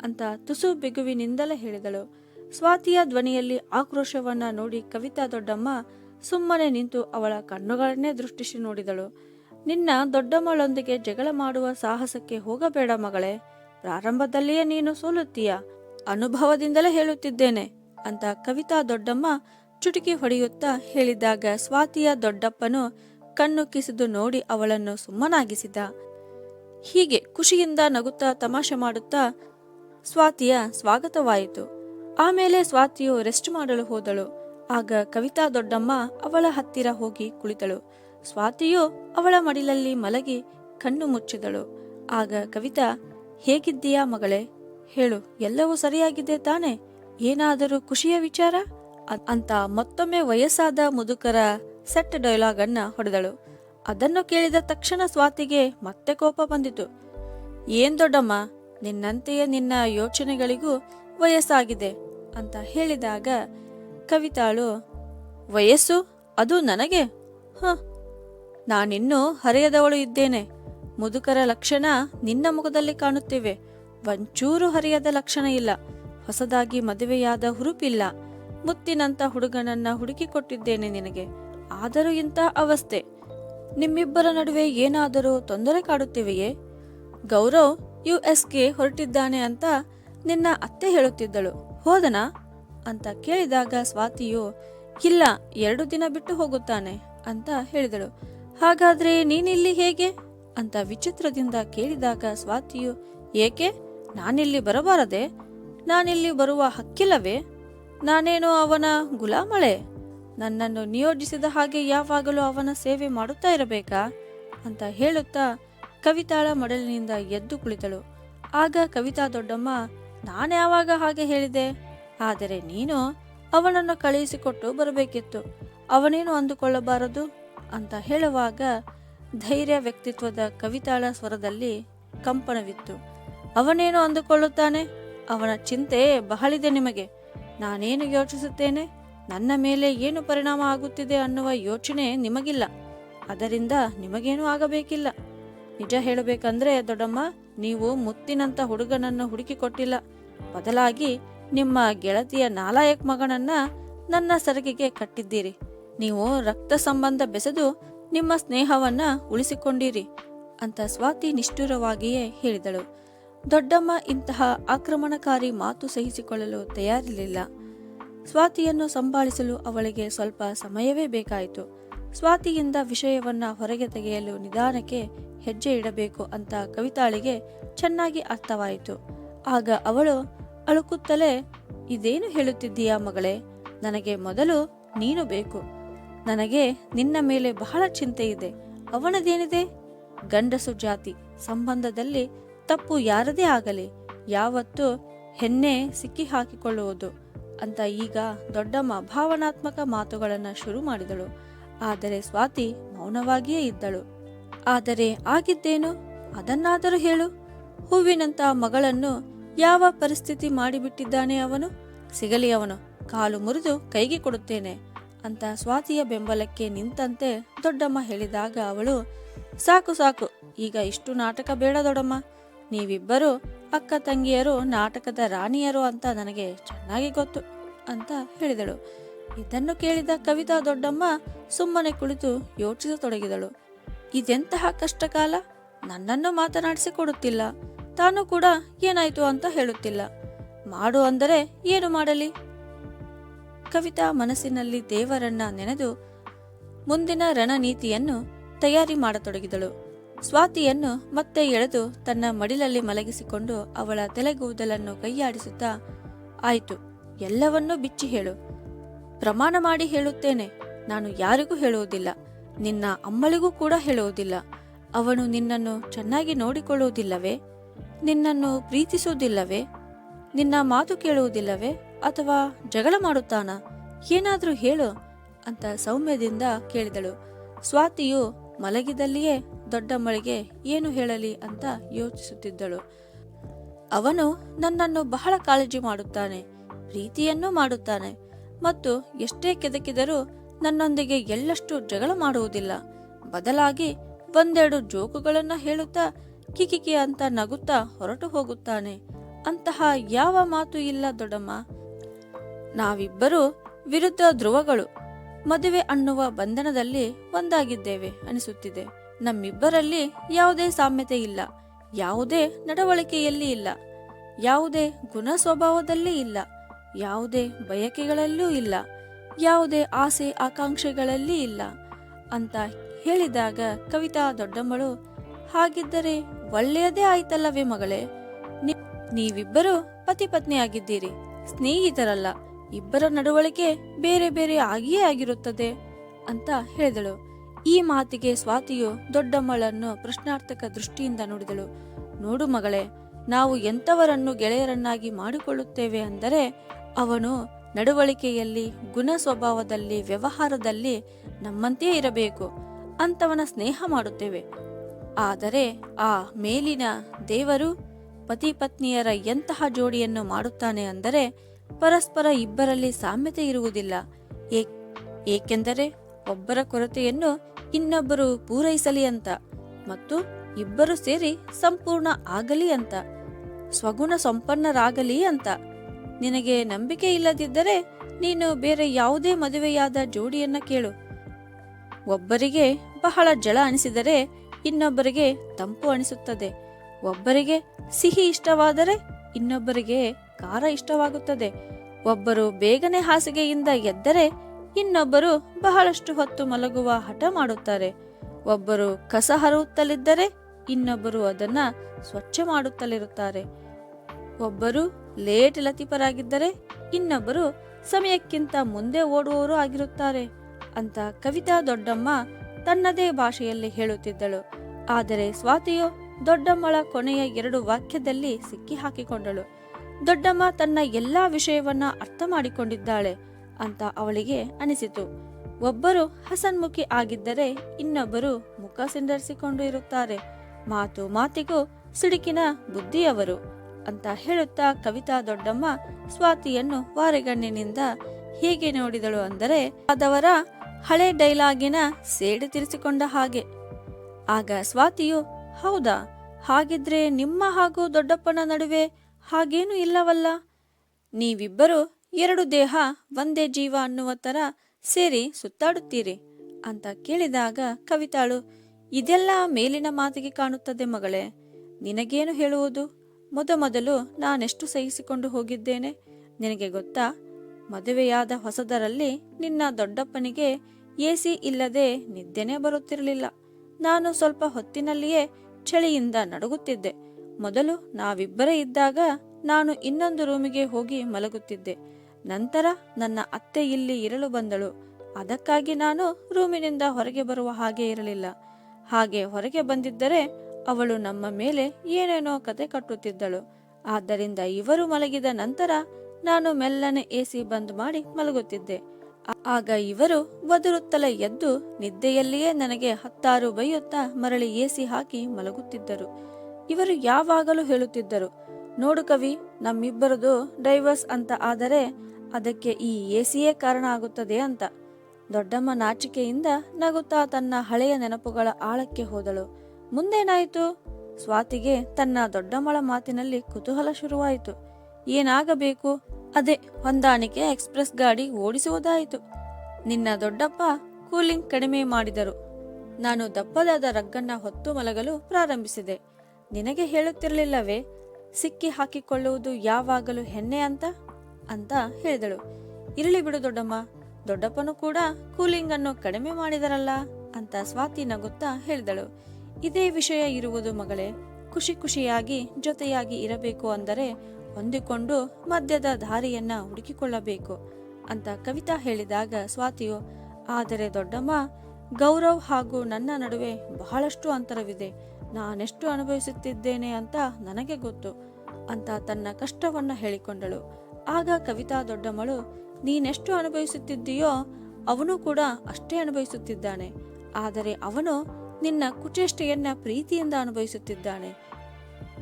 ಅಂತ ತುಸು ಬಿಗುವಿನಿಂದಲೇ ಹೇಳಿದಳು. ಸ್ವಾತಿಯ ಧ್ವನಿಯಲ್ಲಿ ಆಕ್ರೋಶವನ್ನ ನೋಡಿ ಕವಿತಾ ದೊಡ್ಡಮ್ಮ ಸುಮ್ಮನೆ ನಿಂತು ಅವಳ ಕಣ್ಣುಗಳನ್ನೇ ದೃಷ್ಟಿಸಿ ನೋಡಿದಳು. ನಿನ್ನ ದೊಡ್ಡಮ್ಮಳೊಂದಿಗೆ ಜಗಳ ಮಾಡುವ ಸಾಹಸಕ್ಕೆ ಹೋಗಬೇಡ ಮಗಳೇ. ಪ್ರಾರಂಭದಲ್ಲಿಯೇ ನೀನು ಸೋಲುತ್ತೀಯ? ಅನುಭವದಿಂದಲೇ ಹೇಳುತ್ತಿದ್ದೇನೆ, ಅಂತ ಕವಿತಾ ದೊಡ್ಡಮ್ಮ ಚುಟುಕಿ ಹೊಡೆಯುತ್ತಾ ಹೇಳಿದಾಗ ಸ್ವಾತಿಯ ದೊಡ್ಡಪ್ಪನು ಕಣ್ಣು ಕಿಸಿದು ನೋಡಿ ಅವಳನ್ನು ಸುಮ್ಮನಾಗಿಸಿದ. ಹೀಗೆ ಖುಷಿಯಿಂದ ನಗುತ್ತಾ ತಮಾಷೆ ಮಾಡುತ್ತಾ ಸ್ವಾತಿಯ ಸ್ವಾಗತವಾಯಿತು. ಆಮೇಲೆ ಸ್ವಾತಿಯು ರೆಸ್ಟ್ ಮಾಡಲು ಹೋದಳು. ಆಗ ಕವಿತಾ ದೊಡ್ಡಮ್ಮ ಅವಳ ಹತ್ತಿರ ಹೋಗಿ ಕುಳಿತಳು. ಸ್ವಾತಿಯು ಅವಳ ಮಡಿಲಲ್ಲಿ ಮಲಗಿ ಕಣ್ಣು ಮುಚ್ಚಿದಳು. ಆಗ ಕವಿತಾ, ಹೇಗಿದ್ದೀಯಾ ಮಗಳೇ? ಹೇಳು, ಎಲ್ಲವೂ ಸರಿಯಾಗಿದೆ ತಾನೆ? ಏನಾದರೂ ಖುಷಿಯ ವಿಚಾರ? ಅಂತ ಮತ್ತೊಮ್ಮೆ ವಯಸ್ಸಾದ ಮುದುಕರ ಸೆಟ್ ಡೈಲಾಗ್ ಅನ್ನ ಹೊಡೆದಳು. ಅದನ್ನು ಕೇಳಿದ ತಕ್ಷಣ ಸ್ವಾತಿಗೆ ಮತ್ತೆ ಕೋಪ ಬಂದಿತು. ಏನ್ ದೊಡ್ಡಮ್ಮ, ನಿನ್ನಂತೆಯೇ ನಿನ್ನ ಯೋಚನೆಗಳಿಗೂ ವಯಸ್ಸಾಗಿದೆ ಅಂತ ಹೇಳಿದಾಗ ಕವಿತಾಳು, ವಯಸ್ಸು, ಅದು ನನಗೆ? ಹ, ನಾನಿನ್ನೂ ಹರೆಯದವಳು ಇದ್ದೇನೆ. ಮುದುಕರ ಲಕ್ಷಣ ನಿನ್ನ ಮುಖದಲ್ಲಿ ಕಾಣುತ್ತಿವೆ. ಒಂಚೂರು ಹರಿಯದ ಲಕ್ಷಣ ಇಲ್ಲ. ಹೊಸದಾಗಿ ಮದುವೆಯಾದ ಹುರುಪಿಲ್ಲ. ಮುತ್ತಿನಂತ ಹುಡುಗನನ್ನ ಹುಡುಕಿಕೊಟ್ಟಿದ್ದೇನೆ ನಿನಗೆ. ಆದರೂ ಇಂಥ ಅವಸ್ಥೆ. ನಿಮ್ಮಿಬ್ಬರ ನಡುವೆ ಏನಾದರೂ ತೊಂದರೆ ಕಾಡುತ್ತಿವೆಯೇ? ಗೌರವ್ ಯು ಎಸ್ಗೆ ಹೊರಟಿದ್ದಾನೆ ಅಂತ ನಿನ್ನ ಅತ್ತೆ ಹೇಳುತ್ತಿದ್ದಳು. ಹೋದನಾ? ಅಂತ ಕೇಳಿದಾಗ ಸ್ವಾತಿಯು, ಇಲ್ಲ, ಎರಡು ದಿನ ಬಿಟ್ಟು ಹೋಗುತ್ತಾನೆ ಅಂತ ಹೇಳಿದಳು. ಹಾಗಾದ್ರೆ ನೀನಿಲ್ಲಿ ಹೇಗೆ? ಅಂತ ವಿಚಿತ್ರದಿಂದ ಕೇಳಿದಾಗ ಸ್ವಾತಿಯು, ಏಕೆ? ನಾನಿಲ್ಲಿ ಬರಬಾರದೆ? ನಾನಿಲ್ಲಿ ಬರುವ ಹಕ್ಕಿಲ್ಲವೇ? ನಾನೇನು ಅವನ ಗುಲಾಮಳೆ? ನನ್ನನ್ನು ನಿಯೋಜಿಸಿದ ಹಾಗೆ ಯಾವಾಗಲೂ ಅವನ ಸೇವೆ ಮಾಡುತ್ತಾ ಇರಬೇಕಾ? ಅಂತ ಹೇಳುತ್ತಾ ಕವಿತಾಳ ಮಡಲಿನಿಂದ ಎದ್ದು ಕುಳಿತಳು. ಆಗ ಕವಿತಾ ದೊಡ್ಡಮ್ಮ, ನಾನು ಯಾವಾಗ ಹಾಗೆ ಹೇಳಿದೆ? ಆದರೆ ನೀನು ಅವನನ್ನು ಕಳುಹಿಸಿಕೊಟ್ಟು ಬರಬೇಕಿತ್ತು. ಅವನೇನು ಅಂದುಕೊಳ್ಳಬಾರದು? ಅಂತ ಹೇಳುವಾಗ ಧೈರ್ಯ ವ್ಯಕ್ತಿತ್ವದ ಕವಿತಾಳ ಸ್ವರದಲ್ಲಿ ಕಂಪನವಿತ್ತು. ಅವನೇನು ಅಂದುಕೊಳ್ಳುತ್ತಾನೆ? ಅವನ ಚಿಂತೆ ಬಹಳಿದೆ ನಿಮಗೆ. ನಾನೇನು ಯೋಚಿಸುತ್ತೇನೆ? ನನ್ನ ಮೇಲೆ ಏನು ಪರಿಣಾಮ ಆಗುತ್ತಿದೆ ಅನ್ನುವ ಯೋಚನೆ ನಿಮಗಿಲ್ಲ. ಅದರಿಂದ ನಿಮಗೇನು ಆಗಬೇಕಿಲ್ಲ. ನಿಜ ಹೇಳಬೇಕಂದ್ರೆ ದೊಡ್ಡಮ್ಮ, ನೀವು ಮುತ್ತಿನಂತ ಹುಡುಗನನ್ನು ಹುಡುಕಿಕೊಟ್ಟಿಲ್ಲ ಬದಲಾಗಿ ನಿಮ್ಮ ಗೆಳತಿಯ ನಾಲಾಯಕ್ ಮಗನನ್ನ ನನ್ನ ಸರಗಿಗೆ ಕಟ್ಟಿದ್ದೀರಿ. ನೀವು ರಕ್ತ ಸಂಬಂಧ ಬೆಸೆದು ನಿಮ್ಮ ಸ್ನೇಹವನ್ನ ಉಳಿಸಿಕೊಂಡಿರಿ ಅಂತ ಸ್ವಾತಿ ನಿಷ್ಠುರವಾಗಿಯೇ ಹೇಳಿದಳು. ದೊಡ್ಡಮ್ಮ ಇಂತಹ ಆಕ್ರಮಣಕಾರಿ ಮಾತು ಸಹಿಸಿಕೊಳ್ಳಲು ತಯಾರಿರಲಿಲ್ಲ. ಸ್ವಾತಿಯನ್ನು ಸಂಭಾಳಿಸಲು ಅವಳಿಗೆ ಸ್ವಲ್ಪ ಸಮಯವೇ ಬೇಕಾಯಿತು. ಸ್ವಾತಿಯಿಂದ ವಿಷಯವನ್ನ ಹೊರಗೆ ತೆಗೆಯಲು ನಿಧಾನಕ್ಕೆ ಹೆಜ್ಜೆ ಇಡಬೇಕು ಅಂತ ಕವಿತಾಳಿಗೆ ಚೆನ್ನಾಗಿ ಅರ್ಥವಾಯಿತು. ಆಗ ಅವಳು ಅಳುಕುತ್ತಲೇ, ಇದೇನು ಹೇಳುತ್ತಿದ್ದೀಯಾ ಮಗಳೇ? ನನಗೆ ಮೊದಲು ನೀನು ಬೇಕು. ನನಗೆ ನಿನ್ನ ಮೇಲೆ ಬಹಳ ಚಿಂತೆ ಇದೆ. ಅವನದೇನಿದೆ? ಗಂಡಸು ಜಾತಿ. ಸಂಬಂಧದಲ್ಲಿ ತಪ್ಪು ಯಾರದೇ ಆಗಲಿ. ಯಾವತ್ತೂ ಹೆಣ್ಣೆ ಸಿಕ್ಕಿ ಹಾಕಿಕೊಳ್ಳುವುದು ಅಂತ ಈಗ ದೊಡ್ಡಮ್ಮ ಭಾವನಾತ್ಮಕ ಮಾತುಗಳನ್ನು ಶುರು ಮಾಡಿದಳು. ಆದರೆ ಸ್ವಾತಿ ಮೌನವಾಗಿಯೇ ಇದ್ದಳು. ಆದರೆ ಆಗಿದ್ದೇನು? ಅದನ್ನಾದರೂ ಹೇಳು. ಹೂವಿನಂತ ಮಗಳನ್ನು ಯಾವ ಪರಿಸ್ಥಿತಿ ಮಾಡಿಬಿಟ್ಟಿದ್ದಾನೆ ಅವನು? ಸಿಗಲಿ ಅವನು, ಕಾಲು ಮುರಿದು ಕೈಗೆ ಕೊಡುತ್ತೇನೆ ಅಂತ ಸ್ವಾತಿಯ ಬೆಂಬಲಕ್ಕೆ ನಿಂತಂತೆ ದೊಡ್ಡಮ್ಮ ಹೇಳಿದಾಗ ಅವಳು, ಸಾಕು ಸಾಕು, ಈಗ ಇಷ್ಟು ನಾಟಕ ಬೇಡ ದೊಡ್ಡಮ್ಮ. ನೀವಿಬ್ಬರು ಅಕ್ಕ ತಂಗಿಯರು, ನಾಟಕದ ರಾಣಿಯರು ಅಂತ ನನಗೆ ಚೆನ್ನಾಗಿ ಗೊತ್ತು ಅಂತ ಹೇಳಿದಳು. ಇದನ್ನು ಕೇಳಿದ ಕವಿತಾ ದೊಡ್ಡಮ್ಮ ಸುಮ್ಮನೆ ಕುಳಿತು ಯೋಚಿಸತೊಡಗಿದಳು. ಇದೆಂತಹ ಕಷ್ಟಕಾಲ? ನನ್ನನ್ನು ಮಾತನಾಡಿಸಿಕೊಡುತ್ತಿಲ್ಲ. ತಾನು ಕೂಡ ಏನಾಯಿತು ಅಂತ ಹೇಳುತ್ತಿಲ್ಲ. ಮಾಡು ಅಂದರೆ ಏನು ಮಾಡಲಿ? ಕವಿತಾ ಮನಸ್ಸಿನಲ್ಲಿ ದೇವರನ್ನ ನೆನೆದು ಮುಂದಿನ ರಣನೀತಿಯನ್ನು ತಯಾರಿ ಮಾಡತೊಡಗಿದಳು. ಸ್ವಾತಿಯನ್ನು ಮತ್ತೆ ಎಳೆದು ತನ್ನ ಮಡಿಲಲ್ಲಿ ಮಲಗಿಸಿಕೊಂಡು ಅವಳ ತಲೆಗೂದಲನ್ನು ಕೈಯಾಡಿಸುತ್ತಾ, ಆಯಿತು, ಎಲ್ಲವನ್ನೂ ಬಿಚ್ಚಿ ಹೇಳು. ಪ್ರಮಾಣ ಮಾಡಿ ಹೇಳುತ್ತೇನೆ. ನಾನು ಯಾರಿಗೂ ಹೇಳುವುದಿಲ್ಲ. ನಿನ್ನ ಅಮ್ಮಳಿಗೂ ಕೂಡ ಹೇಳುವುದಿಲ್ಲ. ಅವನು ನಿನ್ನನ್ನು ಚೆನ್ನಾಗಿ ನೋಡಿಕೊಳ್ಳುವುದಿಲ್ಲವೇ? ನಿನ್ನನ್ನು ಪ್ರೀತಿಸುವುದಿಲ್ಲವೇ? ನಿನ್ನ ಮಾತು ಕೇಳುವುದಿಲ್ಲವೇ? ಅಥವಾ ಜಗಳ ಮಾಡುತ್ತಾನಾ? ಏನಾದರೂ ಹೇಳು ಅಂತ ಸೌಮ್ಯದಿಂದ ಕೇಳಿದಳು. ಸ್ವಾತಿಯು ಮಲಗಿದಲ್ಲಿಯೇ ದೊಡ್ಡಮ್ಮಳಿಗೆ ಏನು ಹೇಳಲಿ ಅಂತ ಯೋಚಿಸುತ್ತಿದ್ದಳು. ಅವನು ನನ್ನನ್ನು ಬಹಳ ಕಾಳಜಿ ಮಾಡುತ್ತಾನೆ, ಪ್ರೀತಿಯನ್ನು ಮಾಡುತ್ತಾನೆ, ಮತ್ತು ಎಷ್ಟೇ ಕೆದಕಿದರೂ ನನ್ನೊಂದಿಗೆ ಎಳ್ಳಷ್ಟು ಜಗಳ ಮಾಡುವುದಿಲ್ಲ. ಬದಲಾಗಿ ಒಂದೆರಡು ಜೋಕುಗಳನ್ನು ಹೇಳುತ್ತಾ ಕಿಕಿಕಿ ಅಂತ ನಗುತ್ತಾ ಹೊರಟು ಹೋಗುತ್ತಾನೆ. ಅಂತಹ ಯಾವ ಮಾತು ಇಲ್ಲ ದೊಡ್ಡಮ್ಮ. ನಾವಿಬ್ಬರು ವಿರುದ್ಧ ಧ್ರುವಗಳು. ಮದುವೆ ಅನ್ನುವ ಬಂಧನದಲ್ಲಿ ಒಂದಾಗಿದ್ದೇವೆ ಅನಿಸುತ್ತಿದೆ. ನಮ್ಮಿಬ್ಬರಲ್ಲಿ ಯಾವುದೇ ಸಾಮ್ಯತೆ ಇಲ್ಲ. ಯಾವುದೇ ನಡವಳಿಕೆಯಲ್ಲಿ ಇಲ್ಲ. ಯಾವುದೇ ಗುಣ ಸ್ವಭಾವದಲ್ಲಿ ಇಲ್ಲ. ಯಾವುದೇ ಬಯಕೆಗಳಲ್ಲೂ ಇಲ್ಲ. ಯಾವುದೇ ಆಸೆ ಆಕಾಂಕ್ಷೆಗಳಲ್ಲಿ ಇಲ್ಲ. ಅಂತ ಹೇಳಿದಾಗ ಕವಿತಾ ದೊಡ್ಡಮ್ಮಳು ಹಾಗಿದ್ದರೆ ಒಳ್ಳೆಯದೇ ಆಯ್ತಲ್ಲವೇ ಮಗಳೇ? ನೀವಿಬ್ಬರು ಪತಿ ಪತ್ನಿಯಾಗಿದ್ದೀರಿ ಸ್ನೇಹಿತರಲ್ಲ, ಇಬ್ಬರ ನಡವಳಿಕೆ ಬೇರೆ ಬೇರೆ ಆಗಿಯೇ ಆಗಿರುತ್ತದೆ ಅಂತ ಹೇಳಿದಳು. ಈ ಮಾತಿಗೆ ಸ್ವಾತಿಯು ದೊಡ್ಡಮ್ಮಳನ್ನು ಪ್ರಶ್ನಾರ್ಥಕ ದೃಷ್ಟಿಯಿಂದ ನೋಡಿದಳು. ನೋಡು ಮಗಳೇ, ನಾವು ಎಂಥವರನ್ನು ಗೆಳೆಯರನ್ನಾಗಿ ಮಾಡಿಕೊಳ್ಳುತ್ತೇವೆ ಅಂದರೆ, ಅವನು ನಡವಳಿಕೆಯಲ್ಲಿ, ಗುಣ ಸ್ವಭಾವದಲ್ಲಿ, ವ್ಯವಹಾರದಲ್ಲಿ ನಮ್ಮಂತೆಯೇ ಇರಬೇಕು ಅಂತವನ ಸ್ನೇಹ ಮಾಡುತ್ತೇವೆ. ಆದರೆ ಆ ಮೇಲಿನ ದೇವರು ಪತಿ ಪತ್ನಿಯರ ಎಂತಹ ಜೋಡಿಯನ್ನು ಮಾಡುತ್ತಾನೆ ಅಂದರೆ ಪರಸ್ಪರ ಇಬ್ಬರಲ್ಲಿ ಸಾಮ್ಯತೆ ಇರುವುದಿಲ್ಲ. ಏಕೆಂದರೆ ಒಬ್ಬರ ಕೊರತೆಯನ್ನು ಇನ್ನೊಬ್ಬರು ಪೂರೈಸಲಿ ಅಂತ ಮತ್ತು ಇಬ್ಬರು ಸೇರಿ ಸಂಪೂರ್ಣ ಆಗಲಿ ಅಂತ, ಸ್ವಗುಣ ಸಂಪನ್ನರಾಗಲಿ ಅಂತ. ನಿನಗೆ ನಂಬಿಕೆ ಇಲ್ಲದಿದ್ದರೆ ನೀನು ಬೇರೆ ಯಾವುದೇ ಮದುವೆಯಾದ ಜೋಡಿಯನ್ನ ಕೇಳು. ಒಬ್ಬರಿಗೆ ಬಹಳ ಜಳ ಅನಿಸಿದರೆ ಇನ್ನೊಬ್ಬರಿಗೆ ತಂಪು ಅನಿಸುತ್ತದೆ. ಒಬ್ಬರಿಗೆ ಸಿಹಿ ಇಷ್ಟವಾದರೆ ಇನ್ನೊಬ್ಬರಿಗೆ ಖಾರ ಇಷ್ಟವಾಗುತ್ತದೆ. ಒಬ್ಬರು ಬೇಗನೆ ಹಾಸಿಗೆಯಿಂದ ಎದ್ದರೆ ಇನ್ನೊಬ್ಬರು ಬಹಳಷ್ಟು ಹೊತ್ತು ಮಲಗುವ ಹಠ ಮಾಡುತ್ತಾರೆ. ಒಬ್ಬರು ಕಸ ಹರವುತ್ತಲಿದ್ದರೆ ಇನ್ನೊಬ್ಬರು ಅದನ್ನ ಸ್ವಚ್ಛ ಮಾಡುತ್ತಲಿರುತ್ತಾರೆ. ಒಬ್ಬರು ಲೇಟ್ ಲತಿಪರಾಗಿದ್ದರೆ ಇನ್ನೊಬ್ಬರು ಸಮಯಕ್ಕಿಂತ ಮುಂದೆ ಓಡುವವರು ಆಗಿರುತ್ತಾರೆ. ಅಂತ ಕವಿತಾ ದೊಡ್ಡಮ್ಮ ತನ್ನದೇ ಭಾಷೆಯಲ್ಲಿ ಹೇಳುತ್ತಿದ್ದಳು. ಆದರೆ ಸ್ವಾತಿಯು ದೊಡ್ಡಮ್ಮಳ ಕೊನೆಯ ಎರಡು ವಾಕ್ಯದಲ್ಲಿ ಸಿಕ್ಕಿ ಹಾಕಿಕೊಂಡಳು ದೊಡ್ಡಮ್ಮ ತನ್ನ ಎಲ್ಲಾ ವಿಷಯವನ್ನ ಅರ್ಥ ಮಾಡಿಕೊಂಡಿದ್ದಾಳೆ ಅಂತ ಅವಳಿಗೆ ಅನಿಸಿತು. ಒಬ್ಬರು ಹಸನ್ಮುಖಿ ಆಗಿದ್ದರೆ ಇನ್ನೊಬ್ಬರು ಮುಖ ಸಿಂಡರಿಸಿಕೊಂಡು ಇರುತ್ತಾರೆ. ಮಾತು ಮಾತಿಗೂ ಸಿಡುಕಿನ ಬುದ್ಧಿಯವರು ಅಂತ ಹೇಳುತ್ತಾ ಕವಿತಾ ದೊಡ್ಡಮ್ಮ ಸ್ವಾತಿಯನ್ನು ವಾರೆಗಣ್ಣಿನಿಂದ ಹೀಗೆ ನೋಡಿದಳು ಅಂದರೆ ಅದವರ ಹಳೆ ಡೈಲಾಗಿನ ಸೇಡು ತಿರಿಸಿಕೊಂಡ ಹಾಗೆ. ಆಗ ಸ್ವಾತಿಯು, ಹೌದಾ? ಹಾಗಿದ್ರೆ ನಿಮ್ಮ ಹಾಗೂ ದೊಡ್ಡಪ್ಪನ ನಡುವೆ ಹಾಗೇನೂ ಇಲ್ಲವಲ್ಲ? ನೀವಿಬ್ಬರು ಎರಡು ದೇಹ, ಒಂದೇ ಜೀವ ಅನ್ನುವ ಥರ ಸೇರಿ ಸುತ್ತಾಡುತ್ತೀರಿ ಅಂತ ಕೇಳಿದಾಗ ಕವಿತಾಳು, ಇದೆಲ್ಲ ಮೇಲಿನ ಮಾತಿಗೆ ಕಾಣುತ್ತದೆ ಮಗಳೇ. ನಿನಗೇನು ಹೇಳುವುದು? ಮೊದಮೊದಲು ನಾನೆಷ್ಟು ಸಹಿಸಿಕೊಂಡು ಹೋಗಿದ್ದೇನೆ. ನಿನಗೆ ಗೊತ್ತಾ? ಮದುವೆಯಾದ ಹೊಸದರಲ್ಲಿ ನಿನ್ನ ದೊಡ್ಡಪ್ಪನಿಗೆ ಎಸಿ ಇಲ್ಲದೆ ನಿದ್ದೆನೇ ಬರುತ್ತಿರಲಿಲ್ಲ. ನಾನು ಸ್ವಲ್ಪ ಹೊತ್ತಿನಲ್ಲಿಯೇ ಚಳಿಯಿಂದ ನಡುಗುತ್ತಿದ್ದೆ. ಮೊದಲು ನಾವಿಬ್ಬರೇ ಇದ್ದಾಗ ನಾನು ಇನ್ನೊಂದು ರೂಮಿಗೆ ಹೋಗಿ ಮಲಗುತ್ತಿದ್ದೆ. ನಂತರ ನನ್ನ ಅತ್ತೆ ಇಲ್ಲಿ ಇರಲು ಬಂದಳು. ಅದಕ್ಕಾಗಿ ನಾನು ರೂಮಿನಿಂದ ಹೊರಗೆ ಬರುವ ಹಾಗೆ ಇರಲಿಲ್ಲ. ಹಾಗೆ ಹೊರಗೆ ಬಂದಿದ್ದರೆ ಅವಳು ನಮ್ಮ ಮೇಲೆ ಏನೇನೋ ಕತೆ ಕಟ್ಟುತ್ತಿದ್ದಳು. ಆದ್ದರಿಂದ ಇವರು ಮಲಗಿದ ನಂತರ ನಾನು ಮೆಲ್ಲನೆ ಎಸಿ ಬಂದ್ ಮಾಡಿ ಮಲಗುತ್ತಿದ್ದೆ. ಆಗ ಇವರು ಒದರುತ್ತಲೇ ಎದ್ದು ನಿದ್ದೆಯಲ್ಲಿಯೇ ನನಗೆ ಹತ್ತಾರು ಬೈಯುತ್ತಾ ಮರಳಿ ಎಸಿ ಹಾಕಿ ಮಲಗುತ್ತಿದ್ದರು. ಇವರು ಯಾವಾಗಲೂ ಹೇಳುತ್ತಿದ್ದರು, ನೋಡು ಕವಿ, ನಮ್ಮಿಬ್ಬರದು ಡೈವರ್ಸ್ ಅಂತ ಆದರೆ ಅದಕ್ಕೆ ಈ ಎಸಿಯೇ ಕಾರಣ ಆಗುತ್ತದೆ ಅಂತ. ದೊಡ್ಡಮ್ಮ ನಾಚಿಕೆಯಿಂದ ನಗುತ್ತಾ ತನ್ನ ಹಳೆಯ ನೆನಪುಗಳ ಆಳಕ್ಕೆ ಹೋದಳು. ಮುಂದೇನಾಯಿತು? ಸ್ವಾತಿಗೆ ತನ್ನ ದೊಡ್ಡಮ್ಮಳ ಮಾತಿನಲ್ಲಿ ಕುತೂಹಲ ಶುರುವಾಯಿತು. ಏನಾಗಬೇಕು? ಅದೇ, ಹೊಂದಾಣಿಕೆ ಎಕ್ಸ್ಪ್ರೆಸ್ ಗಾಡಿ ಓಡಿಸುವುದಾಯಿತು. ನಿನ್ನ ದೊಡ್ಡಪ್ಪ ಕೂಲಿಂಗ್ ಕಡಿಮೆ ಮಾಡಿದರು. ನಾನು ದಪ್ಪದಾದ ರಗ್ಗನ್ನ ಹೊತ್ತು ಮಲಗಲು ಪ್ರಾರಂಭಿಸಿದೆ. ನಿನಗೆ ಹೇಳುತ್ತಿರಲಿಲ್ಲವೇ? ಸಿಕ್ಕಿ ಹಾಕಿಕೊಳ್ಳುವುದು ಯಾವಾಗಲೂ ಹೆಣ್ಣೆ ಅಂತ? ಅಂತ ಹೇಳಿದಳು. ಇರಲಿ ಬಿಡು ದೊಡ್ಡಮ್ಮ, ದೊಡ್ಡಪ್ಪನು ಕೂಡ ಕೂಲಿಂಗ್ ಅನ್ನು ಕಡಿಮೆ ಮಾಡಿದರಲ್ಲ ಅಂತ ಸ್ವಾತಿ ನಗುತ್ತಾ ಹೇಳಿದಳು. ಇದೇ ವಿಷಯ ಇರುವುದು ಮಗಳೇ, ಖುಷಿ ಖುಷಿಯಾಗಿ ಜೊತೆಯಾಗಿ ಇರಬೇಕು ಅಂದರೆ ಹೊಂದಿಕೊಂಡು ಮಧ್ಯದ ದಾರಿಯನ್ನ ಹುಡುಕಿಕೊಳ್ಳಬೇಕು ಅಂತ ಕವಿತಾ ಹೇಳಿದಾಗ, ಸ್ವಾತಿಯು, ಆದರೆ ದೊಡ್ಡಮ್ಮ, ಗೌರವ್ ಹಾಗೂ ನನ್ನ ನಡುವೆ ಬಹಳಷ್ಟು ಅಂತರವಿದೆ. ನಾನೆಷ್ಟು ಅನುಭವಿಸುತ್ತಿದ್ದೇನೆ ಅಂತ ನನಗೆ ಗೊತ್ತು ಅಂತ ತನ್ನ ಕಷ್ಟವನ್ನ ಹೇಳಿಕೊಂಡಳು. ಆಗ ಕವಿತಾ, ದೊಡ್ಡಮ್ಮಳು, ನೀನೆಷ್ಟು ಅನುಭವಿಸುತ್ತಿದ್ದೀಯೋ, ಅವನು ಕೂಡ ಅಷ್ಟೇ ಅನುಭವಿಸುತ್ತಿದ್ದಾನೆ. ಆದರೆ ಅವನು ನಿನ್ನ ಕುಚೇಷ್ಟೆಯನ್ನ ಪ್ರೀತಿಯಿಂದ ಅನುಭವಿಸುತ್ತಿದ್ದಾನೆ.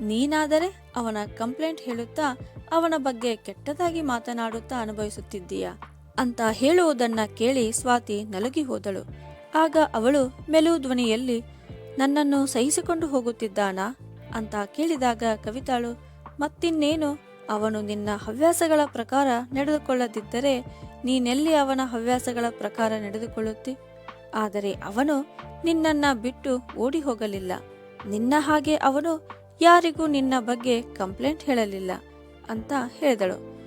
ನೀನಾದರೆ ಅವನ ಕಂಪ್ಲೇಂಟ್ ಹೇಳುತ್ತಾ ಅವನ ಬಗ್ಗೆ ಕೆಟ್ಟದಾಗಿ ಮಾತನಾಡುತ್ತಾ ಅನುಭವಿಸುತ್ತಿದ್ದೀಯಾ? ಅಂತ ಹೇಳುವುದನ್ನ ಕೇಳಿ ಸ್ವಾತಿ ನಲುಗಿ ಹೋದಳು. ಆಗ ಅವಳು, ಮೆಲು ಧ್ವನಿಯಲ್ಲಿ, ನನ್ನನ್ನು ಸಹಿಸಿಕೊಂಡು ಹೋಗುತ್ತಿದ್ದಾನಾ? ಅಂತ ಕೇಳಿದಾಗ ಕವಿತಾಳು, ಮತ್ತಿನ್ನೇನು? ಅವನು ನಿನ್ನ ಹವ್ಯಾಸಗಳ ಪ್ರಕಾರ ನಡೆದುಕೊಳ್ಳದಿದ್ದರೆ ನೀನೆಲ್ಲಿ ಅವನ ಹವ್ಯಾಸಗಳ ಪ್ರಕಾರ ನಡೆದುಕೊಳ್ಳುತ್ತಿ? ಆದರೆ ಅವನು ನಿನ್ನನ್ನ ಬಿಟ್ಟು ಓಡಿ ಹೋಗಲಿಲ್ಲ ನಿನ್ನ ಹಾಗೆ ಅವನು ಯಾರಿಗೂ ನಿನ್ನ ಬಗ್ಗೆ ಕಂಪ್ಲೇಂಟ್ ಹೇಳಲಿಲ್ಲ ಅಂತ ಹೇಳಿದಳು.